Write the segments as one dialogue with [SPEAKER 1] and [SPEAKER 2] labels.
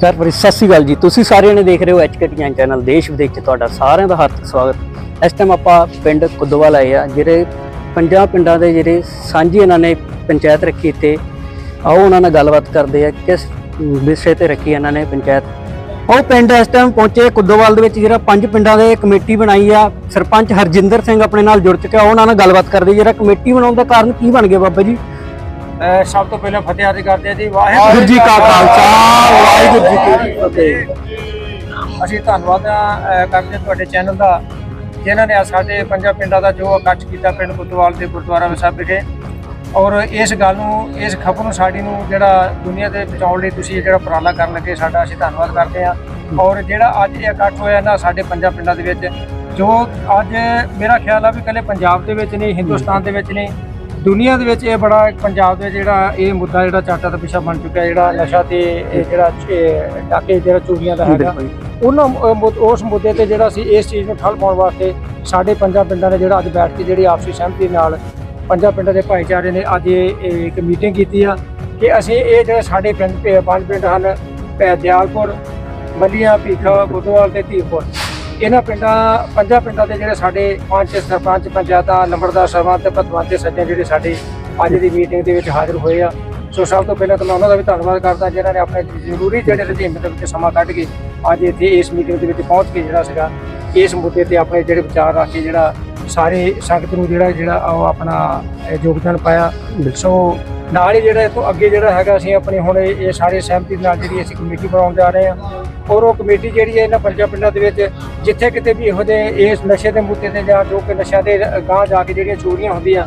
[SPEAKER 1] ਪਿਆਰ ਭਰੀ ਸਤਿ ਸ਼੍ਰੀ ਅਕਾਲ ਜੀ। ਤੁਸੀਂ ਸਾਰਿਆਂ ਨੇ ਦੇਖ ਰਹੇ ਹੋ ਐਚਕੇਟੀਆਂ ਚੈਨਲ ਦੇਸ਼ ਵਿਦੇਸ਼ 'ਚ ਤੁਹਾਡਾ ਸਾਰਿਆਂ ਦਾ ਹਾਰਦਿਕ ਸਵਾਗਤ। ਇਸ ਟਾਈਮ ਆਪਾਂ ਪਿੰਡ ਕੁੱਦੋਵਾਲ ਆਏ ਆ ਜਿਹੜੇ ਪੰਜਾਂ ਪਿੰਡਾਂ ਦੇ ਜਿਹੜੇ ਸਾਂਝੀ ਇਹਨਾਂ ਨੇ ਪੰਚਾਇਤ ਰੱਖੀ ਤੇ ਆਓ ਉਹਨਾਂ ਨਾਲ ਗੱਲਬਾਤ ਕਰਦੇ ਆ ਕਿਸ ਵਿਸ਼ੇ ਤੇ ਰੱਖੀ ਇਹਨਾਂ ਨੇ ਪੰਚਾਇਤ। ਉਹ ਪਿੰਡ ਇਸ ਟਾਈਮ ਪਹੁੰਚੇ ਕੁੱਦੋਵਾਲ ਦੇ ਵਿੱਚ, ਜਿਹੜਾ ਪੰਜ ਪਿੰਡਾਂ ਦੇ ਕਮੇਟੀ ਬਣਾਈ ਆ। ਸਰਪੰਚ ਹਰਜਿੰਦਰ ਸਿੰਘ ਆਪਣੇ ਨਾਲ ਜੁੜ ਚੁੱਕਿਆ ਉਹਨਾਂ ਨਾਲ ਗੱਲਬਾਤ ਕਰਦੇ ਜਿਹੜਾ ਕਮੇਟੀ ਬਣਾਉਣ ਦਾ ਕਾਰਨ ਕੀ ਬਣ ਗਿਆ ਬਾਬਾ ਜੀ?
[SPEAKER 2] ਸਭ ਤੋਂ ਪਹਿਲਾਂ ਫਤਿਹ ਆਰਜ਼ ਕਰਦੇ ਹਾਂ ਜੀ
[SPEAKER 1] ਵਾਹਿਗੁਰੂ ਜੀ ਕਾ ਖਾਲਸਾ ਵਾਹਿਗੁਰੂ ਜੀ ਕੀ ਫਤਿਹ।
[SPEAKER 2] ਅਸੀਂ ਧੰਨਵਾਦ ਕਰਦੇ ਤੁਹਾਡੇ ਚੈਨਲ ਦਾ ਜਿਨ੍ਹਾਂ ਨੇ ਸਾਡੇ ਪੰਜਾਂ ਪਿੰਡਾਂ ਦਾ ਜੋ ਇਕੱਠ ਕੀਤਾ ਪਿੰਡ ਕੁੱਤਵਾਲ ਦੇ ਗੁਰਦੁਆਰਾ ਸਾਹਿਬ ਵਿਖੇ। ਔਰ ਇਸ ਗੱਲ ਨੂੰ ਇਸ ਖਬਰ ਨੂੰ ਸਾਡੀ ਨੂੰ ਜਿਹੜਾ ਦੁਨੀਆ ਤੇ ਪਹੁੰਚਾਉਣ ਲਈ ਤੁਸੀਂ ਜਿਹੜਾ ਉਪਰਾਲਾ ਕਰਨ ਲੱਗੇ ਸਾਡਾ ਅਸੀਂ ਧੰਨਵਾਦ ਕਰਦੇ ਹਾਂ। ਔਰ ਜਿਹੜਾ ਅੱਜ ਇਹ ਇਕੱਠ ਹੋਇਆ ਨਾ ਸਾਡੇ ਪੰਜਾਂ ਪਿੰਡਾਂ ਦੇ ਵਿੱਚ ਜੋ ਅੱਜ ਮੇਰਾ ਖਿਆਲ ਆ ਵੀ ਇਕੱਲੇ ਪੰਜਾਬ ਦੇ ਵਿੱਚ ਨਹੀਂ ਹਿੰਦੁਸਤਾਨ ਦੇ ਵਿੱਚ ਨਹੀਂ ਦੁਨੀਆ ਦੇ ਵਿੱਚ ਇਹ ਬੜਾ ਪੰਜਾਬ ਦੇ ਜਿਹੜਾ ਇਹ ਮੁੱਦਾ ਜਿਹੜਾ ਚਾਟਾ ਦਾ ਪਿਛਾ ਬਣ ਚੁੱਕਿਆ ਜਿਹੜਾ ਨਸ਼ਾ ਤੇ ਇਹ ਜਿਹੜਾ ਡਾਕੇ ਜਿਹੜਾ ਚੋਰੀਆਂ ਦਾ ਹੈਗਾ ਉਹਨਾਂ ਉਸ ਮੁੱਦੇ ਤੇ ਜਿਹੜਾ ਸੀ ਇਸ ਚੀਜ਼ ਨੂੰ ਠੱਲ ਪਾਉਣ ਵਾਸਤੇ ਸਾਡੇ ਪੰਜਾਂ ਪਿੰਡਾਂ ਨੇ ਜਿਹੜਾ ਅੱਜ ਬੈਠ ਕੇ ਜਿਹੜੀ ਆਪਸੀ ਸਹਿਮਤੀ ਨਾਲ ਪੰਜਾਂ ਪਿੰਡਾਂ ਦੇ ਭਾਈਚਾਰੇ ਨੇ ਅੱਜ ਇੱਕ ਮੀਟਿੰਗ ਕੀਤੀ ਆ ਕਿ ਅਸੀਂ ਇਹ ਜਿਹੜੇ ਸਾਡੇ ਪਿੰਡ ਪੰਜ ਪਿੰਡ ਹਨ ਦਿਆਲਪੁਰ ਮੱਲੀਆਂ ਭੀਖਾ ਬੁੱਧਵਾਲ ਤੇ ਧੀਰਪੁਰ। ਇਹਨਾਂ ਪਿੰਡਾਂ ਪੰਜਾਂ ਪਿੰਡਾਂ ਦੇ ਜਿਹੜੇ ਸਾਡੇ ਪੰਜ ਸਰਪੰਚ ਪੰਚਾਇਤਾਂ ਨੰਬਰਦਾਰ ਸਰਪੰਚ ਤੇ ਪਤਵੰਤੇ ਸੱਜਣ ਜਿਹੜੇ ਸਾਡੇ ਅੱਜ ਦੀ ਮੀਟਿੰਗ ਦੇ ਵਿੱਚ ਹਾਜ਼ਰ ਹੋਏ ਆ। ਸੋ ਸਭ ਤੋਂ ਪਹਿਲਾਂ ਤਾਂ ਮੈਂ ਉਹਨਾਂ ਦਾ ਵੀ ਧੰਨਵਾਦ ਕਰਦਾ ਜਿਨ੍ਹਾਂ ਨੇ ਆਪਣੇ ਜ਼ਰੂਰੀ ਜਿਹੜੇ ਰੁਝੇਵੇਂ ਦੇ ਵਿੱਚ ਸਮਾਂ ਕੱਢ ਕੇ ਅੱਜ ਇੱਥੇ ਇਸ ਮੀਟਿੰਗ ਦੇ ਵਿੱਚ ਪਹੁੰਚ ਕੇ ਜਿਹੜਾ ਸੀਗਾ ਇਸ ਮੁੱਦੇ ਤੇ ਆਪਣੇ ਜਿਹੜੇ ਵਿਚਾਰ ਰੱਖ ਕੇ ਜਿਹੜਾ ਸਾਰੇ ਸੰਗਤ ਨੂੰ ਜਿਹੜਾ ਜਿਹੜਾ ਉਹ ਆਪਣਾ ਯੋਗਦਾਨ ਪਾਇਆ। ਸੋ ਨਾਲ ਹੀ ਜਿਹੜਾ ਇਹ ਤੋਂ ਅੱਗੇ ਜਿਹੜਾ ਹੈਗਾ ਅਸੀਂ ਆਪਣੇ ਹੁਣ ਇਹ ਸਾਰੇ ਸਹਿਮਤੀ ਦੇ ਨਾਲ ਜਿਹੜੀ ਅਸੀਂ ਕਮੇਟੀ ਬਣਾਉਣ ਜਾ ਰਹੇ ਹਾਂ ਔਰ ਉਹ ਕਮੇਟੀ ਜਿਹੜੀ ਹੈ ਇਹਨਾਂ ਪੰਜਾਂ ਪਿੰਡਾਂ ਦੇ ਵਿੱਚ ਜਿੱਥੇ ਕਿਤੇ ਵੀ ਇਹੋ ਜਿਹੇ ਇਸ ਨਸ਼ੇ ਦੇ ਮੁੱਦੇ ਤੇ ਜਾਂ ਜੋ ਕਿ ਨਸ਼ਿਆਂ ਦੇ ਗਾਂਹ ਜਾ ਕੇ ਜਿਹੜੀਆਂ ਚੋਰੀਆਂ ਹੁੰਦੀਆਂ,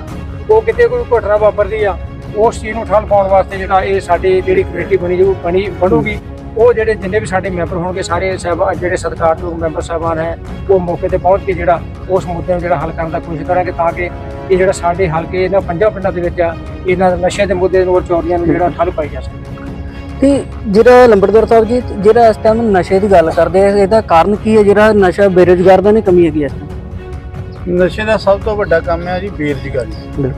[SPEAKER 2] ਉਹ ਕਿਤੇ ਕੋਈ ਘਟਨਾ ਵਾਪਰਦੀ ਆ, ਉਸ ਚੀਜ਼ ਨੂੰ ਠੱਲ ਪਾਉਣ ਵਾਸਤੇ ਜਿਹੜਾ ਇਹ ਸਾਡੀ ਜਿਹੜੀ ਕਮੇਟੀ ਬਣੀ ਜੋ, ਬਣੀ, ਬਣੂਗੀ, ਉਹ ਜਿਹੜੇ ਜਿੰਨੇ ਵੀ ਸਾਡੇ ਮੈਂਬਰ ਹੋਣਗੇ, ਸਾਰੇ ਸਾਹਿਬਾਨ ਜਿਹੜੇ ਸਤਿਕਾਰਯੋਗ ਮੈਂਬਰ ਸਾਹਿਬਾਨ ਹੈ, ਉਹ ਮੌਕੇ ਤੇ ਪਹੁੰਚ ਕੇ ਜਿਹੜਾ ਉਸ ਮੁੱਦੇ ਨੂੰ ਜਿਹੜਾ ਹੱਲ ਕਰਨ ਦਾ ਕੋਸ਼ਿਸ਼ ਕਰਾਂਗੇ ਤਾਂ ਕਿ ਇਹ ਜਿਹੜਾ ਸਾਡੇ ਹਲਕੇ ਇਹਨਾਂ ਪੰਜਾਂ ਪਿੰਡਾਂ ਦੇ ਵਿੱਚ ਆ, ਇਹਨਾਂ ਦੇ ਨਸ਼ੇ ਦੇ ਮੁੱਦੇ ਨੂੰ ਔਰ ਚੋਰੀਆਂ ਨੂੰ ਜਿਹੜਾ ਠੱਲ ਪਾਈ ਜਾ ਸਕੇ।
[SPEAKER 1] ਤੇ ਜਿਹੜਾ ਲੰਬੜਦਾਰ ਸਾਹਿਬ ਜੀ ਜਿਹੜਾ ਇਸ ਟਾਈਮ ਨਸ਼ੇ ਦੀ ਗੱਲ ਕਰਦੇ ਆ ਇਹਦਾ ਕਾਰਨ ਕੀ ਹੈ? ਜਿਹੜਾ ਨਸ਼ਾ ਬੇਰੁਜ਼ਗਾਰ ਦਾ ਨਹੀਂ ਕਮੀ ਹੈਗੀ ਇਸ ਟਾਈਮ
[SPEAKER 3] ਨਸ਼ੇ ਦਾ ਸਭ ਤੋਂ ਵੱਡਾ ਕੰਮ ਹੈ ਜੀ ਬੇਰੁਜ਼ਗਾਰੀ।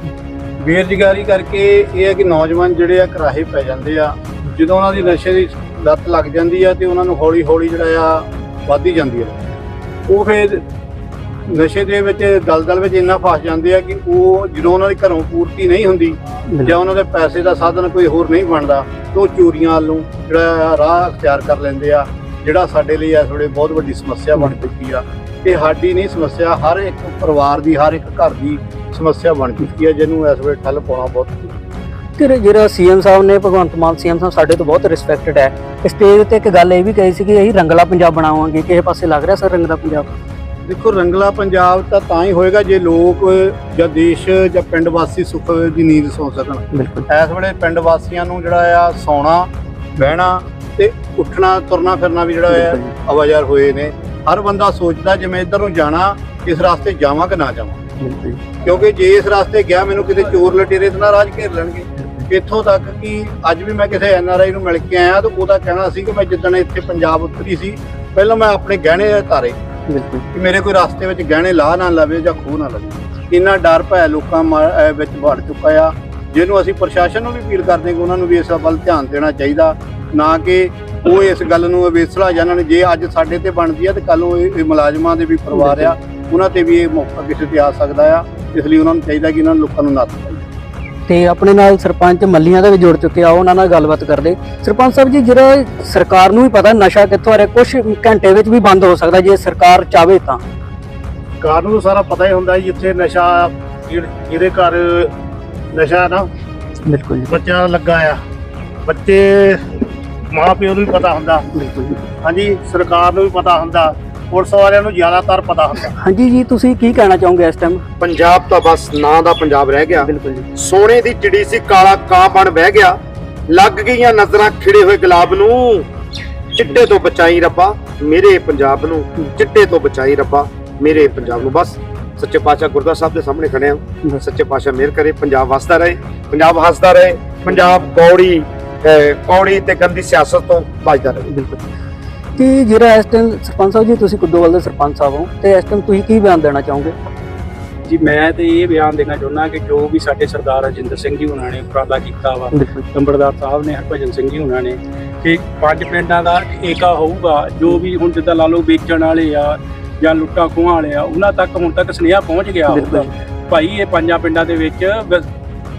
[SPEAKER 3] ਬੇਰੁਜ਼ਗਾਰੀ ਕਰਕੇ ਇਹ ਹੈ ਕਿ ਨੌਜਵਾਨ ਜਿਹੜੇ ਆ ਕਰਾਹੇ ਪੈ ਜਾਂਦੇ ਆ। ਜਦੋਂ ਉਹਨਾਂ ਦੀ ਨਸ਼ੇ ਦੀ ਲੱਤ ਲੱਗ ਜਾਂਦੀ ਆ ਤੇ ਉਹਨਾਂ ਨੂੰ ਹੌਲੀ ਹੌਲੀ ਜਿਹੜਾ ਆ ਵੱਧਦੀ ਜਾਂਦੀ ਆ। ਉਹ ਫਿਰ ਨਸ਼ੇ ਦੇ ਵਿੱਚ ਦਲਦਲ ਵਿੱਚ ਇੰਨਾ ਫਸ ਜਾਂਦੇ ਆ ਕਿ ਉਹ ਜਦੋਂ ਉਹਨਾਂ ਦੀ ਘਰੋਂ ਪੂਰਤੀ ਨਹੀਂ ਹੁੰਦੀ ਜਾਂ ਉਹਨਾਂ ਦੇ ਪੈਸੇ ਦਾ ਸਾਧਨ ਕੋਈ ਹੋਰ ਨਹੀਂ ਬਣਦਾ ਤਾਂ ਉਹ ਚੋਰੀਆਂ ਵੱਲ ਨੂੰ ਜਿਹੜਾ ਰਾਹ ਅਖਤਿਆਰ ਕਰ ਲੈਂਦੇ ਆ, ਜਿਹੜਾ ਸਾਡੇ ਲਈ ਇਸ ਵੇਲੇ ਬਹੁਤ ਵੱਡੀ ਸਮੱਸਿਆ ਬਣ ਚੁੱਕੀ ਆ ਇਹ ਸਾਡੀ ਨਹੀਂ ਸਮੱਸਿਆ, ਹਰ ਇੱਕ ਪਰਿਵਾਰ ਦੀ, ਹਰ ਇੱਕ ਘਰ ਦੀ ਸਮੱਸਿਆ ਬਣ ਚੁੱਕੀ ਹੈ ਜਿਹਨੂੰ ਇਸ ਵੇਲੇ ਠੱਲ ਪਾਉਣਾ ਬਹੁਤ ਜ਼ਰੂਰੀ ਹੈ।
[SPEAKER 1] ਕਿ ਜਿਹੜਾ ਸੀਐਮ ਸਾਹਿਬ ਨੇ, ਭਗਵੰਤ ਮਾਨ ਸੀਐਮ ਸਾਹਿਬ ਸਾਡੇ ਤੋਂ ਬਹੁਤ ਰਿਸਪੈਕਟਡ ਹੈ ਸਟੇਜ ਤੇ ਇੱਕ ਗੱਲ ਇਹ ਵੀ ਕਹੀ ਸੀ ਕਿ ਅਸੀਂ ਰੰਗਲਾ ਪੰਜਾਬ ਬਣਾਵਾਂਗੇ, ਕਿਸੇ ਪਾਸੇ ਲੱਗ ਰਿਹਾ ਸਰ ਰੰਗਲਾ ਪੰਜਾਬ
[SPEAKER 3] ਦੇਖੋ ਰੰਗਲਾ ਪੰਜਾਬ ਤਾਂ ਤਾਂ ਹੀ ਹੋਏਗਾ ਜੇ ਲੋਕ ਜਾਂ ਦੇਸ਼ ਜਾਂ ਪਿੰਡ ਵਾਸੀ ਸੁੱਖ ਦੀ ਨੀਂਦ ਸੌ ਸਕਣ।
[SPEAKER 1] ਬਿਲਕੁਲ।
[SPEAKER 3] ਇਸ ਵੇਲੇ ਪਿੰਡ ਵਾਸੀਆਂ ਨੂੰ ਜਿਹੜਾ ਆ ਸੌਣਾ ਬਹਿਣਾ ਤੇ ਉੱਠਣਾ ਤੁਰਨਾ ਫਿਰਨਾ ਵੀ ਜਿਹੜਾ ਹੈ ਆਵਾਜ਼ਾਰ ਹੋਏ ਨੇ। ਹਰ ਬੰਦਾ ਸੋਚਦਾ ਜੇ ਮੈਂ ਇੱਧਰ ਨੂੰ ਜਾਣਾ ਇਸ ਰਸਤੇ ਜਾਵਾਂ ਕਿ ਨਾ ਜਾਵਾਂ। ਕਿਉਂਕਿ ਜੇ ਇਸ ਰਸਤੇ ਗਿਆ ਮੈਨੂੰ ਕਿਤੇ ਚੋਰ ਲਟੇਰੇ ਤੇ ਰਾਜ ਘੇਰ ਲੈਣਗੇ। ਇੱਥੋਂ ਤੱਕ ਕਿ ਅੱਜ ਵੀ ਮੈਂ ਕਿਸੇ ਐਨਆਰਆਈ ਨੂੰ ਮਿਲ ਕੇ ਆਇਆ ਤਾਂ ਉਹਦਾ ਕਹਿਣਾ ਸੀ ਕਿ ਮੈਂ ਜਿੱਦਣ ਇੱਥੇ ਪੰਜਾਬ ਉਤਰੀ ਸੀ ਪਹਿਲਾਂ ਮੈਂ ਆਪਣੇ ਗਹਿਣੇ ਧਾਰੇ।
[SPEAKER 1] ਬਿਲਕੁਲ।
[SPEAKER 3] ਕਿ ਮੇਰੇ ਕੋਈ ਰਸਤੇ ਵਿੱਚ ਗਹਿਣੇ ਲਾ ਨਾ ਲਵੇ ਜਾਂ ਖੋਹ ਨਾ ਲਵੇ। ਇੰਨਾ ਡਰ ਭੈ ਲੋਕਾਂ ਮਾ- ਅਹ ਵਿੱਚ ਵੜ ਚੁੱਕਾ ਆ। ਜਿਹਨੂੰ ਅਸੀਂ ਪ੍ਰਸ਼ਾਸਨ ਨੂੰ ਵੀ ਅਪੀਲ ਕਰਦੇ ਹਾਂ ਕਿ ਉਹਨਾਂ ਨੂੰ ਵੀ ਇਸ ਵੱਲ ਧਿਆਨ ਦੇਣਾ ਚਾਹੀਦਾ। ਨਾ ਕਿ ਉਹ ਇਸ ਗੱਲ ਨੂੰ ਵੇਸਲਾ ਜਾਣਨ ਜੇ ਅੱਜ ਸਾਡੇ ਤੇ ਬਣਦੀ ਆ ਤੇ ਕੱਲ ਉਹ ਇਹ ਇਹ ਮੁਲਾਜ਼ਮਾਂ ਦੇ ਵੀ ਪਰਿਵਾਰ ਆ ਉਹਨਾਂ ਤੇ ਵੀ ਇਹ ਮੌਕਾ ਕਿਸੇ ਤੇ ਆ ਸਕਦਾ ਆ। ਇਸ ਲਈ ਉਹਨਾਂ ਨੂੰ ਚਾਹੀਦਾ ਕਿ ਇਹਨਾਂ ਲੋਕਾਂ ਨੂੰ ਨੱਥ
[SPEAKER 1] ਤੇ ਆਪਣੇ ਨਾਲ ਸਰਪੰਚ ਮੱਲੀਆਂ ਦਾ ਵੀ ਜੁੜ ਚੁੱਕੇ ਆ ਉਹਨਾਂ ਨਾਲ ਗੱਲਬਾਤ ਕਰਦੇ। ਸਰਪੰਚ ਸਾਹਿਬ ਜੀ ਜਿਹੜਾ ਸਰਕਾਰ ਨੂੰ ਵੀ ਪਤਾ ਨਸ਼ਾ ਕਿੱਥੋਂ ਆ ਰਿਹਾ ਕੁਝ ਘੰਟੇ ਵਿੱਚ ਵੀ ਬੰਦ ਹੋ ਸਕਦਾ ਜੇ ਸਰਕਾਰ ਚਾਵੇ ਤਾਂ।
[SPEAKER 3] ਕਾਰ ਨੂੰ ਸਾਰਾ ਪਤਾ ਹੀ ਹੁੰਦਾ ਜਿੱਥੇ ਨਸ਼ਾ ਜਿਹਦੇ ਘਰ ਨਸ਼ਾ ਨਾ
[SPEAKER 1] ਬਿਲਕੁਲ ਜੀ।
[SPEAKER 3] ਬੱਚਾ ਲੱਗਾ ਆ ਬੱਚੇ ਮਾਂ ਪਿਓ ਨੂੰ ਵੀ ਪਤਾ ਹੁੰਦਾ।
[SPEAKER 1] ਬਿਲਕੁਲ ਜੀ।
[SPEAKER 3] ਹਾਂਜੀ ਸਰਕਾਰ ਨੂੰ ਵੀ ਪਤਾ ਹੁੰਦਾ। ਪੁਲਿਸ ਵਾਲਿਆਂ ਨੂੰ ਜ਼ਿਆਦਾਤਰ ਪਤਾ ਹੁੰਦਾ
[SPEAKER 1] ਹਾਂਜੀ ਜੀ ਤੁਸੀਂ ਕੀ ਕਹਿਣਾ ਚਾਹੋਗੇ ਇਸ ਟਾਈਮ
[SPEAKER 4] ਪੰਜਾਬ ਤਾਂ ਬਸ ਨਾਂ ਦਾ ਪੰਜਾਬ ਰਹਿ ਗਿਆ।
[SPEAKER 1] ਬਿਲਕੁਲ ਜੀ।
[SPEAKER 4] ਸੋਨੇ ਦੀ ਚਿੜੀ ਸੀ ਕਾਲਾ ਕਾਂ ਬਣ ਬਹਿ ਗਿਆ। ਲੱਗ ਗਈਆਂ ਨਜ਼ਰਾਂ ਖਿੜੇ ਹੋਏ ਗੁਲਾਬ ਨੂੰ। ਚਿੱਟੇ ਤੋਂ ਬਚਾਈ ਰੱਬਾ ਮੇਰੇ ਪੰਜਾਬ ਨੂੰ। ਚਿੱਟੇ ਤੋਂ ਬਚਾਈ ਰੱਬਾ ਮੇਰੇ ਪੰਜਾਬ ਨੂੰ। ਬਸ ਸੱਚੇ ਪਾਤਸ਼ਾਹ ਗੁਰਦੁਆਰਾ ਸਾਹਿਬ ਦੇ ਸਾਹਮਣੇ ਖੜੇ ਹਾਂ। ਸੱਚੇ ਪਾਤਸ਼ਾਹ ਮਿਹਰ ਕਰੇ ਪੰਜਾਬ ਵਸਦਾ ਰਹੇ ਪੰਜਾਬ ਹੱਸਦਾ ਰਹੇ ਪੰਜਾਬ ਕੌੜੀ ਕੌੜੀ ਤੇ ਗੰਦੀ ਸਿਆਸਤ ਤੋਂ ਬਚਦਾ ਰਹੇ।
[SPEAKER 1] ਬਿਲਕੁਲ। ਤੇ ਜਿਹੜਾ ਇਸ ਟਾਈਮ ਸਰਪੰਚ ਸਾਹਿਬ ਜੀ ਤੁਸੀਂ ਕੁੱਦੋਵਾਲ ਦੇ ਸਰਪੰਚ ਸਾਹਿਬ ਹੋ ਤੇ ਇਸ ਟਾਈਮ ਤੁਸੀਂ ਕੀ ਬਿਆਨ ਦੇਣਾ ਚਾਹੋਗੇ?
[SPEAKER 5] ਜੀ ਮੈਂ ਤੇ ਇਹ ਬਿਆਨ ਦੇਣਾ ਚਾਹੁੰਦਾ ਕਿ ਜੋ ਵੀ ਸਾਡੇ ਸਰਦਾਰ ਰਜਿੰਦਰ ਸਿੰਘ ਜੀ ਉਹਨਾਂ ਨੇ ਉਪਰਾਲਾ ਕੀਤਾ ਵਾ
[SPEAKER 1] ਬਿਲਕੁਲ।
[SPEAKER 5] ਨੰਬਰਦਾਰ ਸਾਹਿਬ ਨੇ ਹਰਭਜਨ ਸਿੰਘ ਜੀ ਉਹਨਾਂ ਨੇ ਕਿ ਪੰਜ ਪਿੰਡਾਂ ਦਾ ਏਕਾ ਹੋਊਗਾ ਜੋ ਵੀ ਹੁਣ ਜਿੱਦਾਂ ਲਾ ਲਓ ਵੇਚਣ ਵਾਲੇ ਆ ਜਾਂ ਲੁੱਟਾਂ ਖੋਹਾਂ ਵਾਲੇ ਆ ਉਹਨਾਂ ਤੱਕ ਹੁਣ ਤੱਕ ਸੁਨੇਹਾ ਪਹੁੰਚ ਗਿਆ ਹੋਊਗਾ। ਭਾਈ ਇਹ ਪੰਜਾਂ ਪਿੰਡਾਂ ਦੇ ਵਿੱਚ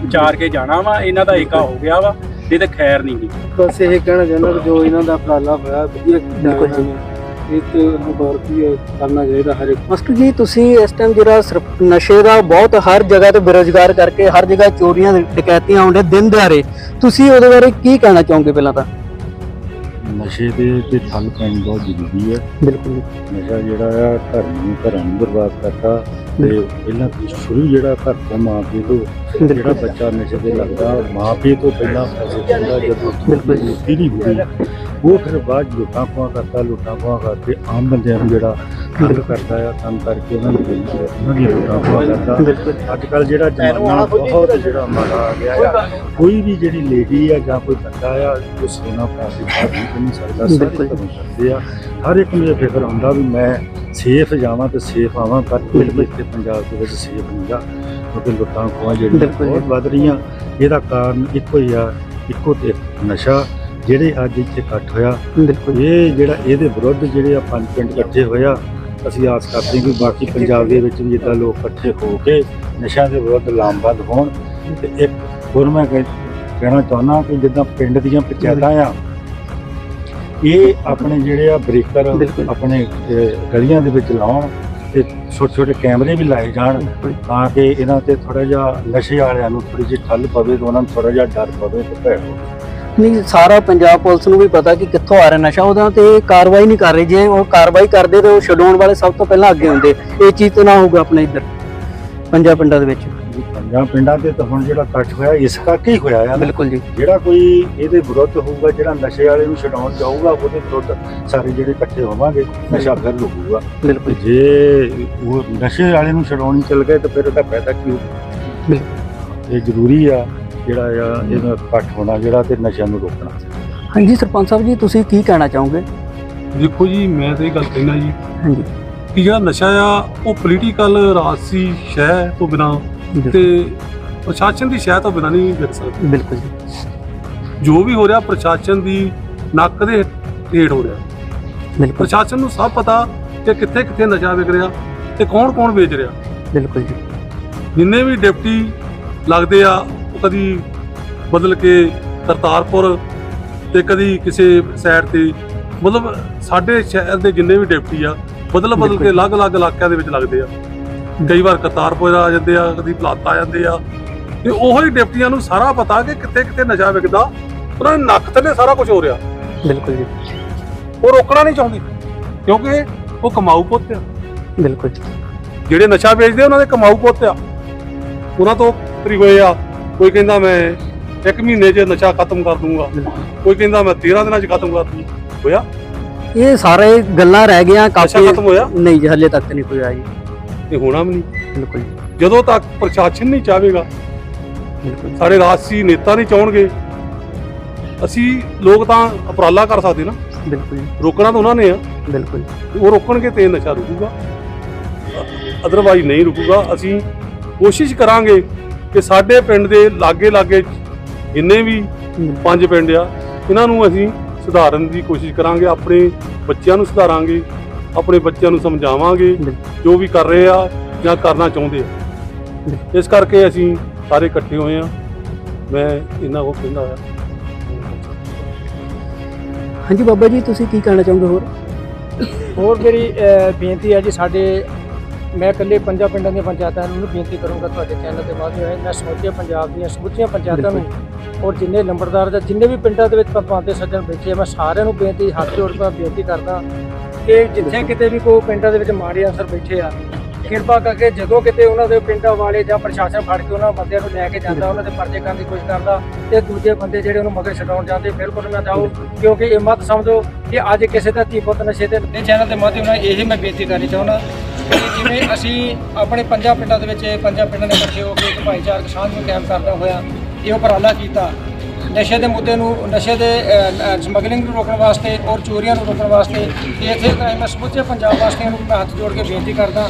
[SPEAKER 5] ਵਿਚਾਰ ਕੇ ਜਾਣਾ ਵਾ ਇਹਨਾਂ ਦਾ ਏਕਾ ਹੋ ਗਿਆ ਵਾ ਇਹ ਤੇ ਖੈਰ ਨਹੀਂ ਗੀ
[SPEAKER 6] ਬਸ ਇਹ ਕਹਿਣਾ ਚਾਹੁੰਦਾ ਕਿ ਜੋ ਇਹਨਾਂ ਦਾ ਉਪਰਾਲਾ ਹੋਇਆ ਵਧੀਆ ਕੀਤਾ
[SPEAKER 1] ਬਿਲਕੁਲ ਜੀ।
[SPEAKER 6] ਇਹ ਤੇ ਉਹਨੂੰ ਗੌਰ ਕੀ ਹੈ, ਕਰਨਾ ਚਾਹੀਦਾ ਹਰ ਇੱਕ।
[SPEAKER 1] ਮਾਸਟਰ ਜੀ ਤੁਸੀਂ ਇਸ ਟਾਈਮ ਜਿਹੜਾ ਸਿਰਫ ਨਸ਼ੇ ਦਾ ਬਹੁਤ ਹਰ ਜਗ੍ਹਾ ਤੇ ਬੇਰੁਜ਼ਗਾਰ ਕਰਕੇ ਹਰ ਜਗ੍ਹਾ ਚੋਰੀਆਂ ਡਕੈਤੀਆਂ ਆਉਂਦੇ ਦਿਨ ਦਿਹਾੜੇ ਤੁਸੀਂ ਉਹਦੇ ਬਾਰੇ ਕੀ ਕਹਿਣਾ ਚਾਹੋਗੇ ਪਹਿਲਾਂ ਤਾਂ?
[SPEAKER 7] ਨਸ਼ੇ ਦੇ ਤੇ ਠੱਲ ਪੈਣੀ ਬਹੁਤ ਜ਼ਰੂਰੀ ਹੈ।
[SPEAKER 1] ਬਿਲਕੁਲ
[SPEAKER 7] ਨਸ਼ਾ ਜਿਹੜਾ ਆ ਘਰ ਨੂੰ ਘਰਾਂ ਨੂੰ ਬਰਬਾਦ ਕਰਦਾ ਤੇ ਪਹਿਲਾਂ ਸ਼ੁਰੂ ਜਿਹੜਾ ਘਰ ਤੋਂ ਮਾਂ ਪਿਓ ਤੋਂ ਜਿਹੜਾ ਬੱਚਾ ਨਸ਼ੇ ਤੇ ਲੱਗਦਾ ਮਾਂ ਪਿਓ ਤੋਂ ਪਹਿਲਾਂ ਪੈਸੇ ਦਿੰਦਾ ਜਦੋਂ
[SPEAKER 1] ਬਿਲਕੁਲ।
[SPEAKER 7] ਨਹੀਂ ਹੁੰਦੀ। ਉਹ ਫਿਰ ਬਾਅਦ ਲੁੱਟਾਂ ਖੋਹਾਂ ਕਰਦਾ ਲੁੱਟਾਂ ਖੋਹਾਂ ਕਰਕੇ ਆਮ ਬੰਦਿਆਂ ਨੂੰ ਜਿਹੜਾ ਤੰਗ ਕਰਦਾ ਆ ਤੰਗ ਕਰਕੇ ਉਹਨਾਂ ਨੂੰ ਦਿੰਦਾ ਉਹਨਾਂ ਦੀ ਲੁੱਟਾਂ ਖੋਹਾਂ ਕਰਦਾ। ਅੱਜ ਕੱਲ ਜਿਹੜਾ ਜ਼ਮਾਨਾ ਬਹੁਤ ਜਿਹੜਾ ਮਾੜਾ ਆ ਗਿਆ ਆ ਕੋਈ ਵੀ ਜਿਹੜੀ ਲੇਡੀ ਆ ਜਾਂ ਕੋਈ ਬੰਦਾ ਆ ਉਹ ਸੋਨਾ ਪਾ ਕੇ ਬਾਹਰ ਨਹੀਂ ਸਕਦਾ ਸਾਰੇ ਕਰਦੇ ਆ। ਹਰ ਇੱਕ ਨੂੰ ਇਹ ਫਿਕਰ ਹੁੰਦਾ ਵੀ ਮੈਂ ਸੇਫ ਜਾਵਾਂ ਤੇ ਸੇਫ ਆਵਾਂ ਪਰ ਬਿਲਕੁਲ। ਇੱਥੇ ਪੰਜਾਬ ਦੇ ਵਿੱਚ ਸੇਫ ਨਹੀਂ ਗਾ ਕਿਉਂਕਿ ਲੁੱਟਾਂ ਖੋਹਾਂ ਜਿਹੜੀਆਂ। ਬਹੁਤ ਵੱਧ ਰਹੀਆਂ। ਇਹਦਾ ਕਾਰਨ ਇੱਕੋ ਹੀ ਆ ਇੱਕੋ ਤੇ ਨਸ਼ਾ। ਜਿਹੜੇ ਅੱਜ ਇੱਥੇ ਇਕੱਠ ਹੋਇਆ
[SPEAKER 1] ਬਿਲਕੁਲ।
[SPEAKER 7] ਇਹ ਜਿਹੜਾ ਇਹਦੇ ਵਿਰੁੱਧ ਜਿਹੜੇ ਆ ਪੰਜ ਪਿੰਡ ਇਕੱਠੇ ਹੋਇਆ ਅਸੀਂ ਆਸ ਕਰਦੇ ਹਾਂ ਕਿ ਬਾਕੀ ਪੰਜਾਬ ਦੇ ਵਿੱਚ ਵੀ ਇਦਾਂ ਲੋਕ ਇਕੱਠੇ ਹੋ ਕੇ ਨਸ਼ਿਆਂ ਦੇ ਵਿਰੁੱਧ ਲਾਮਬੰਦ ਹੋਣ। ਤੇ ਇੱਕ ਹੋਰ ਮੈਂ ਕਹਿ- ਕਹਿਣਾ ਚਾਹੁੰਦਾ ਕਿ ਜਿੱਦਾਂ ਪਿੰਡ ਦੀਆਂ ਪੰਚਾਇਤਾਂ ਆ ਇਹ ਆਪਣੇ ਜਿਹੜੇ ਆ ਬ੍ਰੇਕਰ। ਆਪਣੇ ਗਲੀਆਂ ਦੇ ਵਿੱਚ ਲਾਉਣ ਤੇ ਛੋਟੇ ਛੋਟੇ ਕੈਮਰੇ ਵੀ ਲਾਏ ਜਾਣ ਤਾਂ ਕਿ ਇਹਨਾਂ ਤੇ ਥੋੜਾ ਜਿਹਾ ਨਸ਼ੇ ਵਾਲਿਆਂ ਨੂੰ ਥੋੜੀ ਜਿਹੀ ਠੱਲ ਪਵੇ ਤੇ ਉਹਨਾਂ ਨੂੰ ਥੋੜਾ ਜਿਹਾ ਡਰ ਪਵੇ ਤੇ ਭੈ ਹੋਵੇ
[SPEAKER 1] ਨਹੀਂ ਸਾਰਾ ਪੰਜਾਬ ਪੁਲਿਸ ਨੂੰ ਵੀ ਪਤਾ ਕਿ ਕਿੱਥੋਂ ਆ ਰਿਹਾ ਨਸ਼ਾ ਉਹਦਾ ਤੇ ਕਾਰਵਾਈ ਨਹੀਂ ਕਰ ਰਹੀ। ਜੇ ਉਹ ਕਾਰਵਾਈ ਕਰਦੇ ਤੇ ਉਹ ਛਡਾਉਣ ਵਾਲੇ ਸਭ ਤੋਂ ਪਹਿਲਾਂ ਅੱਗੇ ਹੁੰਦੇ। ਇਹ ਚੀਜ਼ ਤਾਂ ਨਾ ਹੋਊਗਾ ਆਪਣੇ ਇੱਧਰ ਪੰਜਾਬ ਪਿੰਡਾਂ ਦੇ ਵਿੱਚ।
[SPEAKER 7] ਜੀ ਪੰਜਾਬ ਪਿੰਡਾਂ ਤੇ ਤਾਂ ਹੁਣ ਜਿਹੜਾ ਇਕੱਠ ਹੋਇਆ ਇਸ ਕਰਕੇ ਹੀ ਹੋਇਆ ਆ।
[SPEAKER 1] ਬਿਲਕੁਲ ਜੀ।
[SPEAKER 7] ਜਿਹੜਾ ਕੋਈ ਇਹਦੇ ਵਿਰੁੱਧ ਹੋਊਗਾ ਜਿਹੜਾ ਨਸ਼ੇ ਵਾਲੇ ਨੂੰ ਛਡਾਉਣ ਜਾਊਗਾ ਉਹਦੇ ਵਿਰੁੱਧ ਸਾਰੇ ਜਿਹੜੇ ਇਕੱਠੇ ਹੋਵਾਂਗੇ ਨਸ਼ਾ ਫਿਰ ਲੁਕੂਗਾ
[SPEAKER 1] ਬਿਲਕੁਲ
[SPEAKER 7] ਜੇ। ਉਹ ਨਸ਼ੇ ਵਾਲੇ ਨੂੰ ਛਡਾਉਣ ਚੱਲ ਗਏ ਤਾਂ ਫਿਰ ਉਹਦਾ ਫਾਇਦਾ ਕੀ ਹੋਊ
[SPEAKER 1] ਬਿਲਕੁਲ।
[SPEAKER 7] ਇਹ ਜ਼ਰੂਰੀ ਆ ਜਿਹੜਾ ਆ ਇਹਦਾ ਇਕੱਠ ਹੋਣਾ ਜਿਹੜਾ ਤੇ ਨਸ਼ਿਆਂ ਨੂੰ ਰੋਕਣਾ।
[SPEAKER 1] ਹਾਂਜੀ ਸਰਪੰਚ ਸਾਹਿਬ ਜੀ ਤੁਸੀਂ ਕੀ ਕਹਿਣਾ ਚਾਹੋਗੇ?
[SPEAKER 8] ਦੇਖੋ ਜੀ ਮੈਂ ਤਾਂ ਇਹ ਗੱਲ ਕਹਿਣਾ ਜੀ
[SPEAKER 1] ਹਾਂਜੀ।
[SPEAKER 8] ਕਿ ਜਿਹੜਾ ਨਸ਼ਾ ਆ ਉਹ ਪੋਲੀਟੀਕਲ ਰਾਜਸੀ ਸ਼ਹਿ ਤੋਂ ਬਿਨਾ ਤੇ ਪ੍ਰਸ਼ਾਸਨ ਦੀ ਸ਼ਹਿ ਤੋਂ ਬਿਨਾ ਨਹੀਂ ਵਿਕ ਸਕਦਾ।
[SPEAKER 1] ਬਿਲਕੁਲ ਜੀ।
[SPEAKER 8] ਜੋ ਵੀ ਹੋ ਰਿਹਾ ਪ੍ਰਸ਼ਾਸਨ ਦੀ ਨੱਕ ਦੇ ਹੇਠ ਹੋ ਰਿਹਾ।
[SPEAKER 1] ਬਿਲਕੁਲ।
[SPEAKER 8] ਪ੍ਰਸ਼ਾਸਨ ਨੂੰ ਸਭ ਪਤਾ ਕਿ ਕਿੱਥੇ ਕਿੱਥੇ ਨਸ਼ਾ ਵਿਕ ਰਿਹਾ ਤੇ ਕੌਣ ਕੌਣ ਵੇਚ ਰਿਹਾ।
[SPEAKER 1] ਬਿਲਕੁਲ ਜੀ।
[SPEAKER 8] ਜਿੰਨੇ ਵੀ ਡਿਪਟੀ ਲੱਗਦੇ ਆ ਕਦੀ ਬਦਲ ਕੇ ਕਰਤਾਰਪੁਰ ਤੇ ਕਦੀ ਕਿਸੇ ਸਾਈਡ ਤੇ ਮਤਲਬ ਸਾਡੇ ਸ਼ਹਿਰ ਦੇ ਜਿੰਨੇ ਵੀ ਡਿਪਟੀ ਆ ਬਦਲ ਬਦਲ ਕੇ। ਅਲੱਗ-ਅਲੱਗ ਇਲਾਕਿਆਂ ਦੇ ਵਿੱਚ ਲੱਗਦੇ ਆ। ਕਈ ਵਾਰ ਕਰਤਾਰਪੁਰ ਆ ਜਾਂਦੇ ਆ ਕਦੀ ਪਲਾਤਾ ਆ ਜਾਂਦੇ ਆ। ਤੇ ਉਹੋ ਹੀ ਡਿਪਟੀਆਂ ਨੂੰ ਸਾਰਾ ਪਤਾ ਕਿ ਕਿੱਥੇ ਕਿੱਥੇ ਨਸ਼ਾ ਵਿਕਦਾ ਉਹਨਾਂ ਦੇ ਨੱਕ ਥੱਲੇ ਸਾਰਾ ਕੁਝ ਹੋ ਰਿਹਾ।
[SPEAKER 1] ਬਿਲਕੁਲ ਜੀ।
[SPEAKER 8] ਉਹ ਰੋਕਣਾ ਨਹੀਂ ਚਾਹੁੰਦੇ ਕਿਉਂਕਿ ਉਹ ਕਮਾਊ ਪੁੱਤ ਆ।
[SPEAKER 1] ਬਿਲਕੁਲ
[SPEAKER 8] ਜਿਹੜੇ ਨਸ਼ਾ ਵੇਚਦੇ ਉਹਨਾਂ ਦੇ ਕਮਾਊ ਪੁੱਤ ਆ। ਉਹਨਾਂ ਤੋਂ ਤਰੀ ਹੋਏ ਆ। ਕੋਈ ਕਹਿੰਦਾ ਮੈਂ ਇੱਕ ਮਹੀਨੇ 'ਚ ਨਸ਼ਾ ਖਤਮ ਕਰ ਦੂੰਗਾ। ਕੋਈ ਕਹਿੰਦਾ ਮੈਂ 13 ਦਿਨਾਂ 'ਚ ਖਤਮ ਕਰ ਦੂੰਗਾ। ਹੋਇਆ?
[SPEAKER 1] ਇਹ ਸਾਰੇ ਗੱਲਾਂ ਰਹਿ ਗਈਆਂ
[SPEAKER 8] ਨਸ਼ਾ
[SPEAKER 1] ਕਾਫੀ
[SPEAKER 8] ਖਤਮ ਹੋਇਆ?
[SPEAKER 1] ਨਹੀਂ ਜੀ ਹਲੇ ਤੱਕ ਤਾਂ ਨਹੀਂ ਕੋਈ ਆਈ
[SPEAKER 8] ਇਹ ਹੋਣਾ ਵੀ ਨਹੀਂ।
[SPEAKER 1] ਬਿਲਕੁਲ ਜੀ।
[SPEAKER 8] ਜਦੋਂ ਤੱਕ ਪ੍ਰਸ਼ਾਸਨ ਨਹੀਂ ਚਾਹੇਗਾ
[SPEAKER 1] ਬਿਲਕੁਲ।
[SPEAKER 8] ਸਾਰੇ ਰਾਜਸੀ ਨੇਤਾ ਨਹੀਂ ਚਾਹਣਗੇ ਅਸੀਂ ਲੋਕ ਤਾਂ ਉਪਰਾਲਾ ਕਰ ਸਕਦੇ ਨਾ।
[SPEAKER 1] ਬਿਲਕੁਲ ਜੀ।
[SPEAKER 8] ਰੋਕਣਾ ਤਾਂ ਉਹਨਾਂ ਨੇ ਆ।
[SPEAKER 1] ਬਿਲਕੁਲ
[SPEAKER 8] ਉਹ ਰੋਕਣਗੇ ਤੇ ਨਸ਼ਾ ਰੁਕੂਗਾ। ਅਦਰਵਾਈਜ਼ ਨਹੀਂ ਰੁਕੂਗਾ। ਅਸੀਂ ਕੋਸ਼ਿਸ਼ ਕਰਾਂਗੇ ਕਿ ਸਾਡੇ ਪਿੰਡ ਦੇ ਲਾਗੇ ਲਾਗੇ ਜਿੰਨੇ ਵੀ ਪੰਜ ਪਿੰਡ ਆ ਇਹਨਾਂ ਨੂੰ ਅਸੀਂ ਸੁਧਾਰਨ ਦੀ ਕੋਸ਼ਿਸ਼ ਕਰਾਂਗੇ ਆਪਣੇ ਬੱਚਿਆਂ ਨੂੰ ਸੁਧਾਰਾਂਗੇ ਆਪਣੇ ਬੱਚਿਆਂ ਨੂੰ ਸਮਝਾਵਾਂਗੇ ਜੋ ਵੀ ਕਰ ਰਹੇ ਆ ਜਾਂ ਕਰਨਾ ਚਾਹੁੰਦੇ ਆ। ਇਸ ਕਰਕੇ ਅਸੀਂ ਸਾਰੇ ਇਕੱਠੇ ਹੋਏ ਆ। ਮੈਂ ਇਹਨਾਂ ਕੋ ਕਹਿੰਦਾ ਹੋਇਆ
[SPEAKER 1] ਹਾਂਜੀ ਬਾਬਾ ਜੀ ਤੁਸੀਂ ਕੀ ਕਹਿਣਾ ਚਾਹੋਗੇ ਹੋਰ?
[SPEAKER 2] ਹੋਰ ਮੇਰੀ ਬੇਨਤੀ ਹੈ ਜੀ ਸਾਡੇ ਮੈਂ ਇਕੱਲੇ ਪੰਜਾਂ ਪਿੰਡਾਂ ਦੀਆਂ ਪੰਚਾਇਤਾਂ ਨੂੰ ਬੇਨਤੀ ਕਰੂੰਗਾ ਤੁਹਾਡੇ ਚੈਨਲ ਦੇ ਮਾਧਿਅਮ ਰਾਹੀਂ ਮੈਂ ਸਮੁੱਚੇ ਪੰਜਾਬ ਦੀਆਂ ਸਮੁੱਚੀਆਂ ਪੰਚਾਇਤਾਂ ਨੂੰ ਔਰ ਜਿੰਨੇ ਲੰਬੜਦਾਰ ਦਾ ਜਿੰਨੇ ਵੀ ਪਿੰਡਾਂ ਦੇ ਵਿੱਚ ਪੰਪਾਂ ਸੱਜਣ ਬੈਠੇ ਆ ਮੈਂ ਸਾਰਿਆਂ ਨੂੰ ਬੇਨਤੀ ਹੱਥ ਜੋੜ ਕੇ ਬੇਨਤੀ ਕਰਦਾ ਕਿ ਜਿੱਥੇ ਕਿਤੇ ਵੀ ਕੋਈ ਪਿੰਡਾਂ ਦੇ ਵਿੱਚ ਮਾੜੇ ਅਨਸਰ ਬੈਠੇ ਆ ਕਿਰਪਾ ਕਰਕੇ ਜਦੋਂ ਕਿਤੇ ਉਹਨਾਂ ਦੇ ਪਿੰਡਾਂ ਵਾਲੇ ਜਾਂ ਪ੍ਰਸ਼ਾਸਨ ਫੜ ਕੇ ਉਹਨਾਂ ਬੰਦਿਆਂ ਨੂੰ ਲੈ ਕੇ ਜਾਂਦਾ ਉਹਨਾਂ ਦੇ ਪਰਚੇ ਕਰਨ ਦੀ ਕੋਸ਼ਿਸ਼ ਕਰਦਾ ਤੇ ਦੂਜੇ ਬੰਦੇ ਜਿਹੜੇ ਉਹਨੂੰ ਮਗਰ ਛਡਾਉਣ ਜਾਂਦੇ ਬਿਲਕੁਲ ਨਾ ਜਾਓ ਕਿਉਂਕਿ ਇਹ ਮਤ ਸਮਝੋ ਕਿ ਅੱਜ ਕਿਸੇ ਦਾ ਧੀ ਪੁੱਤ ਨਸ਼ੇ ਤੇ ਚੈਨਲ ਦੇ ਮਾਧਿਅਮ ਨਾਲ ਇਹ ਮੈਂ ਬੇਨਤੀ ਕਰਨੀ ਚਾਹੁੰਦਾ ਕਿ ਜਿਵੇਂ ਅਸੀਂ ਆਪਣੇ ਪੰਜਾਂ ਪਿੰਡਾਂ ਦੇ ਵਿੱਚ, ਪੰਜਾਂ ਪਿੰਡਾਂ ਦੇ ਇਕੱਠੇ ਹੋ ਕੇ ਇੱਕ ਭਾਈਚਾਰਕ ਸਾਂਝ ਨੂੰ ਕਾਇਮ ਕਰਦਾ ਹੋਇਆ, ਇਹ ਉਪਰਾਲਾ ਕੀਤਾ। ਨਸ਼ੇ ਦੇ ਮੁੱਦੇ ਨੂੰ, ਨਸ਼ੇ ਦੇ ਸਮਗਲਿੰਗ ਨੂੰ ਰੋਕਣ ਵਾਸਤੇ ਔਰ ਚੋਰੀਆਂ ਨੂੰ ਰੋਕਣ ਵਾਸਤੇ ਇੱਥੇ ਤਾਂ ਮੈਂ ਸਮੁੱਚੇ ਪੰਜਾਬ ਵਾਸੀਆਂ ਨੂੰ ਮੈਂ ਹੱਥ ਜੋੜ ਕੇ ਬੇਨਤੀ ਕਰਦਾ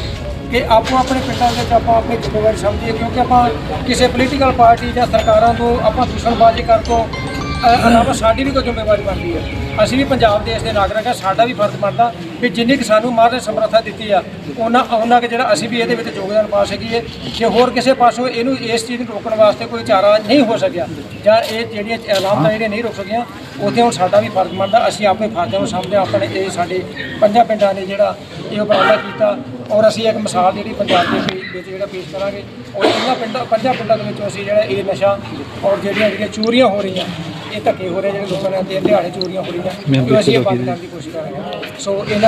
[SPEAKER 2] ਕਿ ਆਪੋ ਆਪਣੇ ਪਿੰਡਾਂ ਵਿੱਚ ਆਪਾਂ ਆਪਣੀ ਜ਼ਿੰਮੇਵਾਰੀ ਸਮਝੀਏ, ਕਿਉਂਕਿ ਆਪਾਂ ਕਿਸੇ ਪੋਲੀਟੀਕਲ ਪਾਰਟੀ ਜਾਂ ਸਰਕਾਰਾਂ ਤੋਂ ਆਪਾਂ ਦੂਸ਼ਣਬਾਜ਼ੀ ਕਰ ਤੋਂ ਅ- ਇਲਾਵਾ ਸਾਡੀ ਵੀ ਕੋਈ ਜ਼ਿੰਮੇਵਾਰੀ ਬਣਦੀ ਹੈ। ਅਸੀਂ ਵੀ ਪੰਜਾਬ ਦੇਸ਼ ਦੇ ਨਾਗਰਿਕ ਹਾਂ, ਸਾਡਾ ਵੀ ਫਰਜ਼ ਬਣਦਾ ਵੀ ਜਿੰਨੀ ਕਿ ਸਾਨੂੰ ਮਹਾਰਾਜ ਨੇ ਸਮਰੱਥਾ ਦਿੱਤੀ ਆ ਉਹਨਾਂ ਉਹਨਾਂ ਕਿ ਜਿਹੜਾ ਅਸੀਂ ਵੀ ਇਹਦੇ ਵਿੱਚ ਯੋਗਦਾਨ ਪਾ ਸਕੀਏ। ਜੇ ਹੋਰ ਕਿਸੇ ਪਾਸੋਂ ਇਹਨੂੰ ਇਸ ਚੀਜ਼ ਨੂੰ ਰੋਕਣ ਵਾਸਤੇ ਕੋਈ ਚਾਰਾ ਨਹੀਂ ਹੋ ਸਕਿਆ ਜਾਂ ਇਹ ਜਿਹੜੀਆਂ ਐਲਾਮਤਾਂ ਜਿਹੜੀਆਂ ਨਹੀਂ ਰੁਕ ਸਕੀਆਂ ਉੱਥੇ ਹੁਣ ਸਾਡਾ ਵੀ ਫਰਜ਼ ਬਣਦਾ ਅਸੀਂ ਆਪਣੇ ਫਰਜ਼ਾਂ ਨੂੰ ਸਮਝਦੇ ਹਾਂ, ਆਪਣੇ ਇਹ ਸਾਡੇ ਪੰਜਾਂ ਪਿੰਡਾਂ ਨੇ ਜਿਹੜਾ ਇਹ ਉਪਰਾਲਾ ਕੀਤਾ ਔਰ ਅਸੀਂ ਇੱਕ ਮਿਸਾਲ ਜਿਹੜੀ ਪੰਜਾਬ ਦੇ ਵਿੱਚ ਜਿਹੜਾ ਪੇਸ਼ ਕਰਾਂਗੇ ਔਰ ਇਹਨਾਂ ਪਿੰਡਾਂ ਪੰਜਾਂ ਪਿੰਡਾਂ ਦੇ ਵਿੱਚੋਂ ਅਸੀਂ ਜਿਹੜਾ ਇਹ ਨਸ਼ਾ ਔਰ ਜਿਹੜੀਆਂ ਜਿਹੜੀਆਂ ਚੋਰੀਆਂ ਹੋ ਰਹੀਆਂ ਇਹ ਧੱਕੇ ਹੋ ਰਹੇ ਜਿਹੜੇ ਲੋਕਾਂ ਦਿਨ ਦਿਹਾੜੇ ਚੋਰੀਆਂ ਹੋ ਰਹੀਆਂ ਅਸੀਂ ਇਹ ਬੰਦ ਕਰਨ ਦੀ ਕੋਸ਼ਿਸ਼ ਕਰਾਂਗੇ। ਸੋ ਇਹਨਾਂ ਨੂੰ ਇਹਨਾਂ